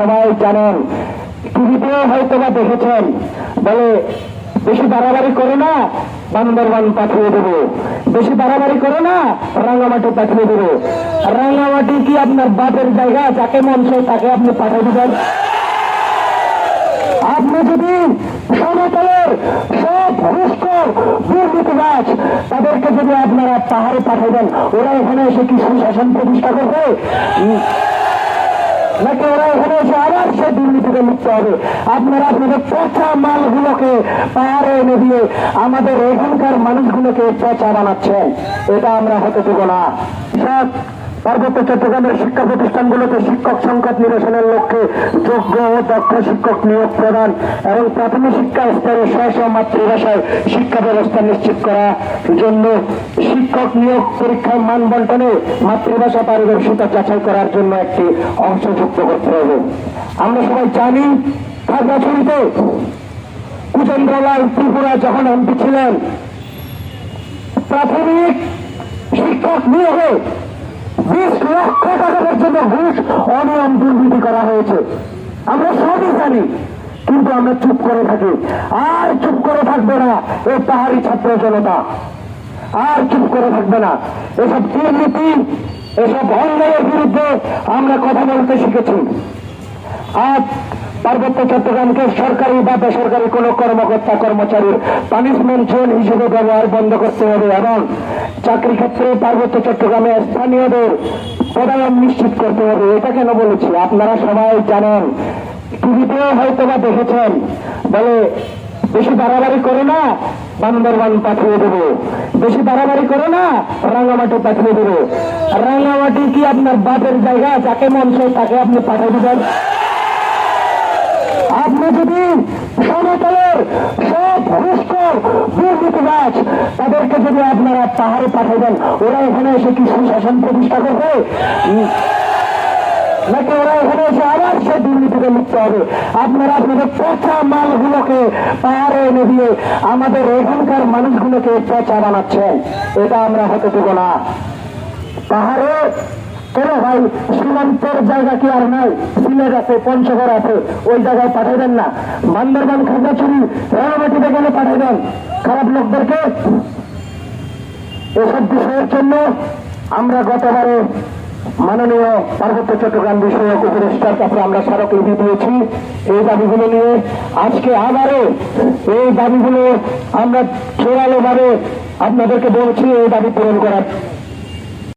সবাই জানেন। টিভিতেও হয়তো বা দেখেছেন। বলে, বেশি বাড়াবাড়ি করে না বান্দরবান পাঠিয়ে দেবো। বেশি বাড়াবাড়ি করে না, রাঙামাটি পাঠিয়ে দেবো। রাঙামাটি কি আপনার বাপের জায়গা? যাকে মন তাকে আপনি পাঠিয়ে দেবেন। আপনি যদি সমতলের সব ঘুষ্ট দুর্নীতিবাজ, তাদেরকে যদি আপনারা পাহাড়ে পাঠাবেন ওরা এখানে এসে কি সুশাসন প্রতিষ্ঠা করবে? নাকি ওরা এখানে এসে আবার সে দুর্নীতিতে লিপ্ত হবে? আপনারা আপনাদের পচা মালগুলোকে পাহাড়ে এনে দিয়ে আমাদের এখানকার মানুষগুলোকে পচা বানাচ্ছেন। এটা আমরা হতে দেব না। পার্বত্য চট্টগ্রামের শিক্ষা প্রতিষ্ঠানগুলোতে শিক্ষক সংকট নিরসনের লক্ষ্যে যোগ্য ও দক্ষ শিক্ষক নিয়োগ প্রদান এবং প্রাথমিক শিক্ষা স্তরে স্ব মাতৃভাষায় শিক্ষা ব্যবস্থা নিশ্চিত করা জন্য শিক্ষক নিয়োগ পরীক্ষার মান বন্টনে মাতৃভাষা পারদর্শিতা যাচাই করার জন্য একটি অংশ যুক্ত করতে হবে। আমরা সবাই জানি খাগড়াছড়িতে কুচেন্দ্রলাল ত্রিপুরা যখন এমপি ছিলেন, প্রাথমিক শিক্ষক নিয়োগে বিশ লক্ষ টাকা পর্যন্ত ঘুষ অনিয়ম দুর্নীতি করা হয়েছে। আমরা সবই জানি, কিন্তু আমরা চুপ করে থাকি। আর চুপ করে থাকবে না এই পাহাড়ি ছাত্র জনতা। আর চুপ করে থাকবে না। এসব দুর্নীতি, এসব অন্যায়ের বিরুদ্ধে আমরা কথা বলতে শিখেছি। আজ পার্বত্য চট্টগ্রামকে সরকারি বা বেসরকারি কোন কর্মকর্তা, কর্মচারীর পানিশমেন্ট জোন হিসেবে ব্যবহার বন্ধ করতে হবে এবং চাকরি ক্ষেত্রে পার্বত্য চট্টগ্রামে স্থানীয়দের পদায়ন নিশ্চিত করতে হবে। এটা কেন বলেছি? আপনারা সবাই জানেন। টিভিতেও হয়তো বা দেখেছেন। বলে, বেশি বাড়াবাড়ি করে না, বান্দরবান পাঠিয়ে দেবো। বেশি বাড়াবাড়ি করে না, রাঙামাটি পাঠিয়ে দেবো। রাঙামাটি কি আপনার বাপের জায়গা? যাকে মন চায় তাকে আপনি পাঠিয়ে দেবেন আপনি যদি সমতলের তাদেরকে যদি আপনারা পাহাড়ে পাঠাবেন ওরা এখানে এসে কি সুশাসন প্রতিষ্ঠা করবে? নাকি ওরা এখানে এসে আবার সে দুর্নীতিতে লিপ্ত হবে? আপনারা আপনাদের পচা মালগুলোকে পাহাড়ে এনে দিয়ে আমাদের এখানকার মানুষগুলোকে পচা বানাচ্ছেন। এটা আমরা হতে দেব না। পাহাড়ে কেন ভাই সীমান্তের জায়গা কি আর নাই? সিলেট আছে, পঞ্চগড় আছে, ওই জায়গায় পাঠাইবেন না। বান্দরবান, খাগড়াছড়ি রানামাটিতে গেলে পাঠাইবেন? খারাপ লোকদেরকে? এসব বিষয়ের জন্য আমরা গতবারে মাননীয় পার্বত্য চট্টগ্রাম বিষয়ক উপদেষ্টার কাছে আমরা স্মারকলিপি দিয়েছি। এই দাবিগুলো নিয়ে আজকে আবারও এই দাবিগুলো আমরা জোরালো ভাবে আপনাদেরকে বলছি, এই দাবি পূরণ করার